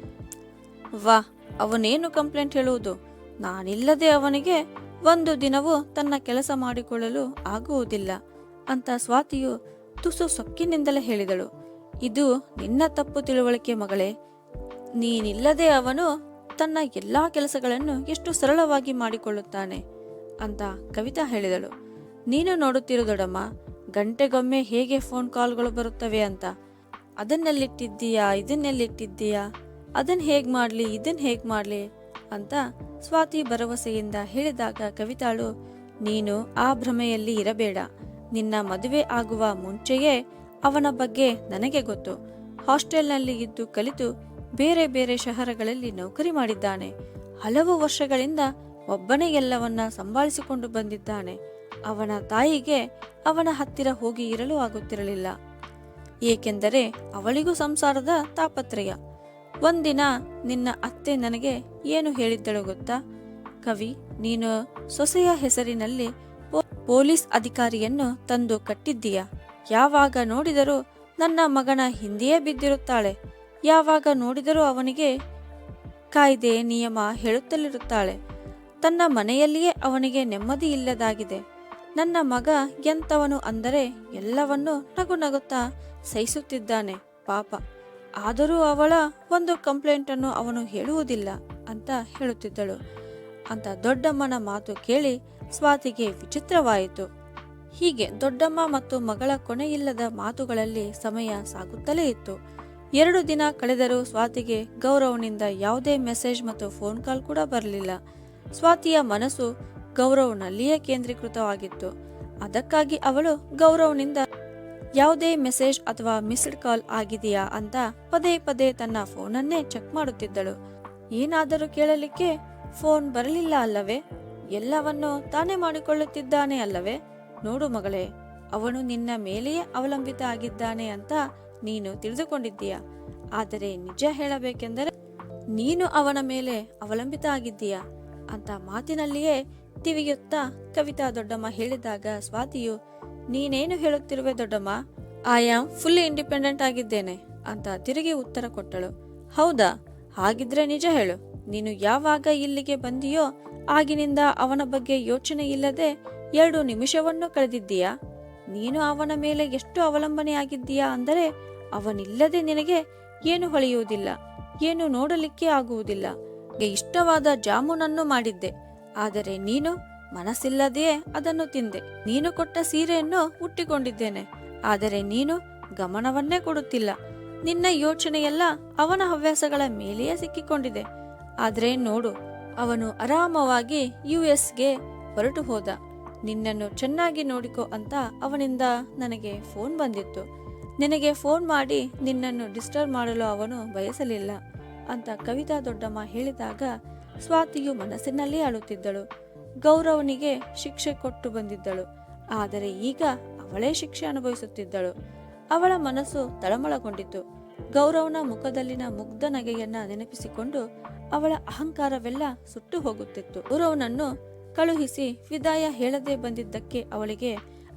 ವಾ, ಅವನೇನು ಕಂಪ್ಲೇಂಟ್ ಹೇಳುವುದು? ನಾನಿಲ್ಲದೆ ಅವನಿಗೆ ಒಂದು ದಿನವೂ ತನ್ನ ಕೆಲಸ ಮಾಡಿಕೊಳ್ಳಲು ಆಗುವುದಿಲ್ಲ ಅಂತ ಸ್ವಾತಿಯು ತುಸು ಸೊಕ್ಕಿನಿಂದಲೇ ಹೇಳಿದಳು. ಇದು ನಿನ್ನ ತಪ್ಪು ತಿಳುವಳಿಕೆ ಮಗಳೇ. ನೀನಿಲ್ಲದೆ ಅವನು ತನ್ನ ಎಲ್ಲಾ ಕೆಲಸಗಳನ್ನು ಎಷ್ಟು ಸರಳವಾಗಿ ಮಾಡಿಕೊಳ್ಳುತ್ತಾನೆ ಅಂತ ಕವಿತಾ ಹೇಳಿದಳು. ನೀನು ನೋಡುತ್ತಿರು ದೊಡಮ್ಮ ಗಂಟೆಗೊಮ್ಮೆ ಹೇಗೆ ಫೋನ್ ಕಾಲ್ಗಳು ಬರುತ್ತವೆ ಅಂತ. ಅದನ್ನೆಲ್ಲಿಟ್ಟಿದ್ದೀಯಾ? ಇದನ್ನೆಲ್ಲಿಟ್ಟಿದ್ದೀಯಾ? ಅದನ್ನ ಹೇಗೆ ಮಾಡ್ಲಿ? ಇದನ್ ಹೇಗೆ ಮಾಡ್ಲಿ? ಅಂತ ಸ್ವಾತಿ ಭರವಸೆಯಿಂದ ಹೇಳಿದಾಗ ಕವಿತಾಳು, ನೀನು ಆ ಭ್ರಮೆಯಲ್ಲಿ ಇರಬೇಡ. ನಿನ್ನ ಮದುವೆ ಆಗುವ ಮುಂಚೆಯೇ ಅವನ ಬಗ್ಗೆ ನನಗೆ ಗೊತ್ತು. ಹಾಸ್ಟೆಲ್ನಲ್ಲಿ ಇದ್ದು ಕಲಿತು ಬೇರೆ ಬೇರೆ ಶಹರಗಳಲ್ಲಿ ನೌಕರಿ ಮಾಡಿದ್ದಾನೆ. ಹಲವು ವರ್ಷಗಳಿಂದ ಒಬ್ಬನೇ ಎಲ್ಲವನ್ನ ಸಂಭಾಳಿಸಿಕೊಂಡು ಬಂದಿದ್ದಾನೆ. ಅವನ ತಾಯಿಗೆ ಅವನ ಹತ್ತಿರ ಹೋಗಿ ಇರಲು ಆಗುತ್ತಿರಲಿಲ್ಲ. ಏಕೆಂದರೆ ಅವಳಿಗೂ ಸಂಸಾರದ ತಾಪತ್ರಯ. ಒಂದಿನ ನಿನ್ನ ಅತ್ತೆ ನನಗೆ ಏನು ಹೇಳಿದ್ದಳು ಗೊತ್ತಾ? ಕವಿ, ನೀನು ಸೊಸೆಯ ಹೆಸರಿನಲ್ಲಿ ಪೊಲೀಸ್ ಅಧಿಕಾರಿಯನ್ನು ತಂದು ಕಟ್ಟಿದ್ದೀಯ? ಯಾವಾಗ ನೋಡಿದರೂ ನನ್ನ ಮಗನ ಹಿಂದೆಯೇ ಬಿದ್ದಿರುತ್ತಾಳೆ. ಯಾವಾಗ ನೋಡಿದರೂ ಅವನಿಗೆ ಕಾಯ್ದೆ ನಿಯಮ ಹೇಳುತ್ತಲಿರುತ್ತಾಳೆ. ತನ್ನ ಮನೆಯಲ್ಲಿಯೇ ಅವನಿಗೆ ನೆಮ್ಮದಿ ಇಲ್ಲದಾಗಿದೆ. ನನ್ನ ಮಗ ಎಂಥವನು ಅಂದರೆ ಎಲ್ಲವನ್ನೂ ನಗು ನಗುತ್ತಾ ಸಹಿಸುತ್ತಿದ್ದಾನೆ ಪಾಪ. ಆದರೂ ಅವಳ ಒಂದು ಕಂಪ್ಲೇಂಟನ್ನು ಅವನು ಹೇಳುವುದಿಲ್ಲ ಅಂತ ಹೇಳುತ್ತಿದ್ದಳು. ಅಂತ ದೊಡ್ಡಮ್ಮನ ಮಾತು ಕೇಳಿ ಸ್ವಾತಿಗೆ ವಿಚಿತ್ರವಾಯಿತು. ಹೀಗೆ ದೊಡ್ಡಮ್ಮ ಮತ್ತು ಮಗಳ ಕೊನೆಯಿಲ್ಲದ ಮಾತುಗಳಲ್ಲಿ ಸಮಯ ಸಾಗುತ್ತಲೇ ಇತ್ತು. ಎರಡು ದಿನ ಕಳೆದರೂ ಸ್ವಾತಿಗೆ ಗೌರವನಿಂದ ಯಾವುದೇ ಮೆಸೇಜ್ ಮತ್ತು ಫೋನ್ ಕಾಲ್ ಕೂಡ ಬರಲಿಲ್ಲ. ಸ್ವಾತಿಯ ಮನಸ್ಸು ಗೌರವ್ನಲ್ಲಿಯೇ ಕೇಂದ್ರೀಕೃತವಾಗಿತ್ತು. ಅದಕ್ಕಾಗಿ ಅವಳು ಗೌರವ್ನಿಂದ, ಯಾವುದೇ ಮೆಸೇಜ್ ಅಥವಾ ಮಿಸ್ಡ್ ಕಾಲ್ ಆಗಿದೆಯಾ ಅಂತ ಪದೇ ಪದೇ ತನ್ನ ಫೋನನ್ನೇ ಚೆಕ್ ಮಾಡುತ್ತಿದ್ದಳು. ಏನಾದರೂ ಕೇಳಲಿಕ್ಕೆ ಫೋನ್ ಬರಲಿಲ್ಲ ಅಲ್ಲವೇ? ಎಲ್ಲವನ್ನೂ ತಾನೇ ಮಾಡಿಕೊಳ್ಳುತ್ತಿದ್ದಾನೆ ಅಲ್ಲವೇ? ನೋಡು ಮಗಳೇ ಅವನು ನಿನ್ನ ಮೇಲೆಯೇ ಅವಲಂಬಿತ ಆಗಿದ್ದಾನೆ ಅಂತ ನೀನು ತಿಳಿದುಕೊಂಡಿದ್ದೀಯ? ಆದರೆ ನಿಜ ಹೇಳಬೇಕೆಂದರೆ, ನೀನು ಅವನ ಮೇಲೆ ಅವಲಂಬಿತ ಆಗಿದ್ದೀಯಾ? ಅಂತ ಮಾತಿನಲ್ಲಿಯೇ ತಿವಿಯುತ್ತಾ ಕವಿತಾ ದೊಡ್ಡಮ್ಮ ಹೇಳಿದಾಗ, ಸ್ವಾತಿಯು, ನೀನೇನು ಹೇಳುತ್ತಿರುವೆ ದೊಡ್ಡಮ್ಮ? ಐ ಆಮ್ ಫುಲ್ ಇಂಡಿಪೆಂಡೆಂಟ್ ಆಗಿದ್ದೇನೆ ಅಂತ ತಿರುಗಿ ಉತ್ತರ ಕೊಟ್ಟಳು. ಹೌದಾ? ಹಾಗಿದ್ರೆ ನಿಜ ಹೇಳು. ನೀನು ಯಾವಾಗ ಇಲ್ಲಿಗೆ ಬಂದಿಯೋ ಆಗಿನಿಂದ ಅವನ ಬಗ್ಗೆ ಯೋಚನೆ ಇಲ್ಲದೆ ಎರಡು ನಿಮಿಷವನ್ನು ಕಳೆದಿದ್ದೀಯಾ? ನೀನು ಅವನ ಮೇಲೆ ಎಷ್ಟು ಅವಲಂಬನೆಯಾಗಿದ್ದೀಯಾ ಅಂದರೆ, ಅವನಿಲ್ಲದೆ ನಿನಗೆ ಏನು ಹೊಳೆಯುವುದಿಲ್ಲ, ಏನು ನೋಡಲಿಕ್ಕೆ ಆಗುವುದಿಲ್ಲ. ಇಷ್ಟವಾದ ಜಾಮೂನನ್ನು ಮಾಡಿದ್ದೆ. ಆದರೆ ನೀನು ಮನಸ್ಸಿಲ್ಲದೆಯೇ ಅದನ್ನು ತಿಂದೆ. ನೀನು ಕೊಟ್ಟ ಸೀರೆಯನ್ನು ಉಟ್ಟಿಕೊಂಡಿದ್ದೇನೆ. ಆದರೆ ನೀನು ಗಮನವನ್ನೇ ಕೊಡುತ್ತಿಲ್ಲ. ನಿನ್ನ ಯೋಚನೆಯೆಲ್ಲ ಅವನ ಹವ್ಯಾಸಗಳ ಮೇಲೆಯೇ ಸಿಕ್ಕಿಕೊಂಡಿದೆ. ಆದರೆ ನೋಡು, ಅವನು ಆರಾಮವಾಗಿ ಯು ಎಸ್ಗೆ ಹೊರಟು ಹೋದ. ನಿನ್ನನ್ನು ಚೆನ್ನಾಗಿ ನೋಡಿಕೊ ಅಂತ ಅವನಿಂದ ನನಗೆ ಫೋನ್ ಬಂದಿತ್ತು. ನಿನಗೆ ಫೋನ್ ಮಾಡಿ ನಿನ್ನನ್ನು ಡಿಸ್ಟರ್ಬ್ ಮಾಡಲು ಅವನು ಬಯಸಲಿಲ್ಲ ಅಂತ ಕವಿತಾ ದೊಡ್ಡಮ್ಮ ಹೇಳಿದಾಗ ಸ್ವಾತಿಯು ಮನಸ್ಸಿನಲ್ಲಿ ಅಳುತ್ತಿದ್ದಳು. ಗೌರವನಿಗೆ ಶಿಕ್ಷೆ ಕೊಟ್ಟು ಬಂದಿದ್ದಳು. ಆದರೆ ಈಗ ಅವಳೇ ಶಿಕ್ಷೆ ಅನುಭವಿಸುತ್ತಿದ್ದಳು. ಅವಳ ಮನಸ್ಸು ತಳಮಳಗೊಂಡಿತು ಗೌರವನ ಮುಖದಲ್ಲಿನ ಮುಗ್ಧ ನಗೆಯನ್ನ ನೆನಪಿಸಿಕೊಂಡು ಅವಳ ಅಹಂಕಾರವೆಲ್ಲ ಸುಟ್ಟು ಹೋಗುತ್ತಿತ್ತು. ಗೌರವನನ್ನು ಕಳುಹಿಸಿ ವಿದಾಯ ಹೇಳದೆ ಬಂದಿದ್ದಕ್ಕೆ ಅವಳಿಗೆ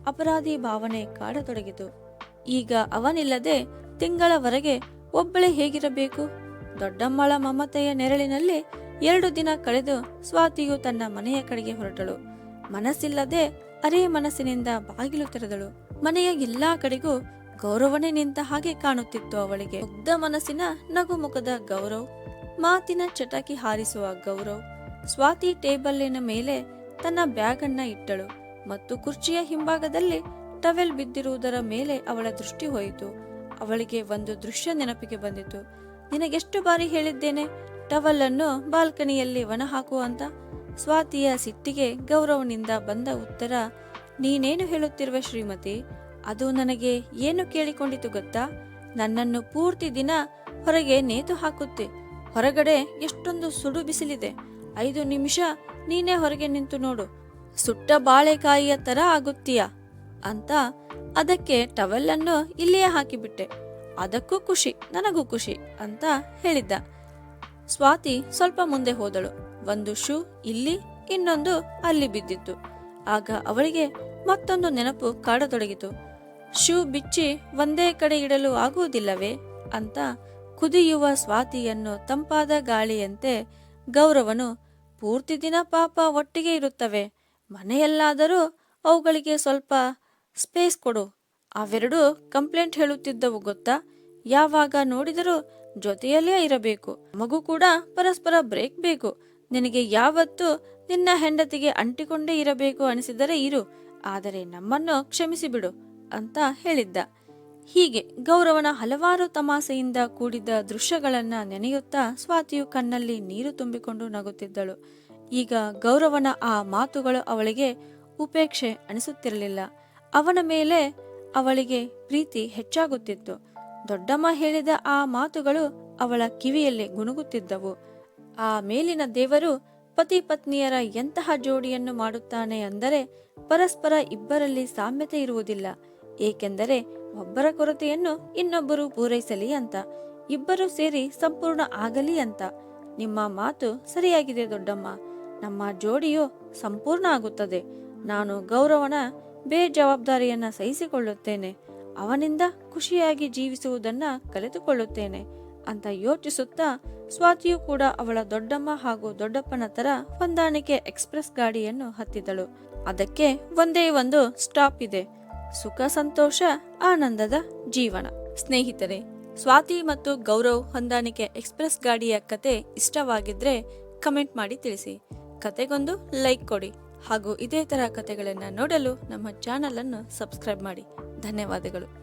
ಅಪರಾಧಿ ಭಾವನೆ ಕಾಡತೊಡಗಿತು. ಈಗ ಅವನಿಲ್ಲದೆ ತಿಂಗಳವರೆಗೆ ಒಬ್ಬಳೇ ಹೇಗಿರಬೇಕು? ದೊಡ್ಡಮ್ಮಳ ಮಮತೆಯ ನೆರಳಿನಲ್ಲಿ ಎರಡು ದಿನ ಕಳೆದು ಸ್ವಾತಿಯು ತನ್ನ ಮನೆಯ ಕಡೆಗೆ ಹೊರಟಳು. ಮನಸ್ಸಿಲ್ಲದೆ ಅರೇ ಮನಸ್ಸಿನಿಂದ ಬಾಗಿಲು ತೆರೆದಳು. ಮನೆಯ ಎಲ್ಲಾ ಕಡೆಗೂ ಗೌರವನೇ ನಿಂತ ಹಾಗೆ ಕಾಣುತ್ತಿತ್ತು ಅವಳಿಗೆ. ಮುಗ್ಧ ಮನಸ್ಸಿನ ನಗುಮುಖದ ಗೌರವ್, ಮಾತಿನ ಚಟಾಕಿ ಹಾರಿಸುವ ಗೌರವ್, ಸ್ವಾತಿ ಟೇಬಲ್ಲಿನ ಮೇಲೆ ತನ್ನ ಬ್ಯಾಗ್ ಅನ್ನ ಇಟ್ಟಳು ಮತ್ತು ಕುರ್ಚಿಯ ಹಿಂಭಾಗದಲ್ಲಿ ಟವೆಲ್ ಬಿದ್ದಿರುವುದರ ಮೇಲೆ ಅವಳ ದೃಷ್ಟಿ ಹೋಯಿತು. ಅವಳಿಗೆ ಒಂದು ದೃಶ್ಯ ನೆನಪಿಗೆ ಬಂದಿತು. ನಿನಗೆಷ್ಟು ಬಾರಿ ಹೇಳಿದ್ದೇನೆ? ಟವಲ್ ಅನ್ನು ಬಾಲ್ಕನಿಯಲ್ಲಿ ಒಣ ಹಾಕುವಂತ ಸ್ವಾತಿಯ ಸಿಟ್ಟಿಗೆ ಗೌರವನಿಂದ ಬಂದ ಉತ್ತರ, ನೀನೇನು ಹೇಳುತ್ತಿರುವ ಶ್ರೀಮತಿ? ಅದು ನನಗೆ ಏನು ಕೇಳಿಕೊಂಡಿತು ಗೊತ್ತಾ? ನನ್ನನ್ನು ಪೂರ್ತಿ ದಿನ ಹೊರಗೆ ನೇತು ಹಾಕುತ್ತೆ. ಹೊರಗಡೆ ಎಷ್ಟೊಂದು ಸುಡು ಬಿಸಿಲಿದೆ. ಐದು ನಿಮಿಷ ನೀನೇ ಹೊರಗೆ ನಿಂತು ನೋಡು. ಸುಟ್ಟ ಬಾಳೆಕಾಯಿಯ ತರ ಆಗುತ್ತೀಯ? ಅಂತ ಅದಕ್ಕೆ ಟವೆಲ್ಲನ್ನು ಇಲ್ಲಿಯೇ ಹಾಕಿಬಿಟ್ಟೆ. ಅದಕ್ಕೂ ಖುಷಿ, ನನಗೂ ಖುಷಿ, ಅಂತ ಹೇಳಿದ್ದ. ಸ್ವಾತಿ ಸ್ವಲ್ಪ ಮುಂದೆ ಹೋದಳು. ಒಂದು ಶೂ ಇಲ್ಲಿ, ಇನ್ನೊಂದು ಅಲ್ಲಿ ಬಿದ್ದಿತ್ತು. ಆಗ ಅವಳಿಗೆ ಮತ್ತೊಂದು ನೆನಪು ಕಾಡತೊಡಗಿತು. ಶೂ ಬಿಚ್ಚಿ ಒಂದೇ ಕಡೆ ಇಡಲು ಆಗುವುದಿಲ್ಲವೇ ಅಂತ ಕುದಿಯುವ ಸ್ವಾತಿಯನ್ನು ತಂಪಾದ ಗಾಳಿಯಂತೆ ಗೌರವನು, ಪೂರ್ತಿ ದಿನ ಪಾಪ ಒಟ್ಟಿಗೆ ಇರುತ್ತವೆ. ಮನೆಯಲ್ಲಾದರೂ ಅವುಗಳಿಗೆ ಸ್ವಲ್ಪ ಸ್ಪೇಸ್ ಕೊಡು. ಅವೆರಡೂ ಕಂಪ್ಲೇಂಟ್ ಹೇಳುತ್ತಿದ್ದವು ಗೊತ್ತಾ? ಯಾವಾಗ ನೋಡಿದರೂ ಜೊತೆಯಲ್ಲೇ ಇರಬೇಕು. ಮಗು ಕೂಡ ಪರಸ್ಪರ ಬ್ರೇಕ್ ಬೇಕು. ನಿನಗೆ ಯಾವತ್ತು ನಿನ್ನ ಹೆಂಡತಿಗೆ ಅಂಟಿಕೊಂಡೇ ಇರಬೇಕು ಅನಿಸಿದರೆ ಇರು. ಆದರೆ ನಮ್ಮನ್ನು ಕ್ಷಮಿಸಿಬಿಡು ಅಂತ ಹೇಳಿದ್ದ. ಹೀಗೆ ಗೌರವನ ಹಲವಾರು ತಮಾಸೆಯಿಂದ ಕೂಡಿದ ದೃಶ್ಯಗಳನ್ನ ನೆನೆಯುತ್ತಾ ಸ್ವಾತಿಯು ಕಣ್ಣಲ್ಲಿ ನೀರು ತುಂಬಿಕೊಂಡು ನಗುತ್ತಿದ್ದಳು. ಈಗ ಗೌರವನ ಆ ಮಾತುಗಳು ಅವಳಿಗೆ ಉಪೇಕ್ಷೆ ಅನಿಸುತ್ತಿರಲಿಲ್ಲ. ಅವನ ಮೇಲೆ ಅವಳಿಗೆ ಪ್ರೀತಿ ಹೆಚ್ಚಾಗುತ್ತಿತ್ತು. ದೊಡ್ಡಮ್ಮ ಹೇಳಿದ ಆ ಮಾತುಗಳು ಅವಳ ಕಿವಿಯಲ್ಲಿ ಗುನುಗುತ್ತಿದ್ದವು ಆ ಮೇಲಿನ ದೇವರು ಪತಿ ಪತ್ನಿಯರ ಎಂತಹ ಜೋಡಿಯನ್ನು ಮಾಡುತ್ತಾನೆ ಅಂದರೆ ಪರಸ್ಪರ ಇಬ್ಬರಲ್ಲಿ ಸಾಮ್ಯತೆ ಇರುವುದಿಲ್ಲ. ಏಕೆಂದರೆ ಒಬ್ಬರ ಕೊರತೆಯನ್ನು ಇನ್ನೊಬ್ಬರು ಪೂರೈಸಲಿ ಅಂತ, ಇಬ್ಬರು ಸೇರಿ ಸಂಪೂರ್ಣ ಆಗಲಿ ಅಂತ. ನಿಮ್ಮ ಮಾತು ಸರಿಯಾಗಿದೆ ದೊಡ್ಡಮ್ಮ. ನಮ್ಮ ಜೋಡಿಯು ಸಂಪೂರ್ಣ ಆಗುತ್ತದೆ. ನಾನು ಗೌರವನ ಬೇಜವಾಬ್ದಾರಿಯನ್ನ ಸಹಿಸಿಕೊಳ್ಳುತ್ತೇನೆ. ಅವನಿಂದ ಖುಷಿಯಾಗಿ ಜೀವಿಸುವುದನ್ನ ಕಲಿತುಕೊಳ್ಳುತ್ತೇನೆ ಅಂತ ಯೋಚಿಸುತ್ತಾ ಸ್ವಾತಿಯು ಕೂಡ ಅವಳ ದೊಡ್ಡಮ್ಮ ಹಾಗೂ ದೊಡ್ಡಪ್ಪನ ತರ ಹೊಂದಾಣಿಕೆ ಎಕ್ಸ್ಪ್ರೆಸ್ ಗಾಡಿಯನ್ನು ಹತ್ತಿದಳು. ಅದಕ್ಕೆ ಒಂದೇ ಒಂದು ಸ್ಟಾಪ್ ಇದೆ. ಸುಖ, ಸಂತೋಷ, ಆನಂದದ ಜೀವನ. ಸ್ನೇಹಿತರೆ, ಸ್ವಾತಿ ಮತ್ತು ಗೌರವ್ ಹೊಂದಾಣಿಕೆ ಎಕ್ಸ್ಪ್ರೆಸ್ ಗಾಡಿಯ ಕತೆ ಇಷ್ಟವಾಗಿದ್ರೆ ಕಮೆಂಟ್ ಮಾಡಿ ತಿಳಿಸಿ. ಕತೆಗೊಂದು ಲೈಕ್ ಕೊಡಿ ಹಾಗೂ ಇದೇ ಥರ ಕತೆಗಳನ್ನು ನೋಡಲು ನಮ್ಮ ಚಾನಲನ್ನು ಸಬ್ಸ್ಕ್ರೈಬ್ ಮಾಡಿ. ಧನ್ಯವಾದಗಳು.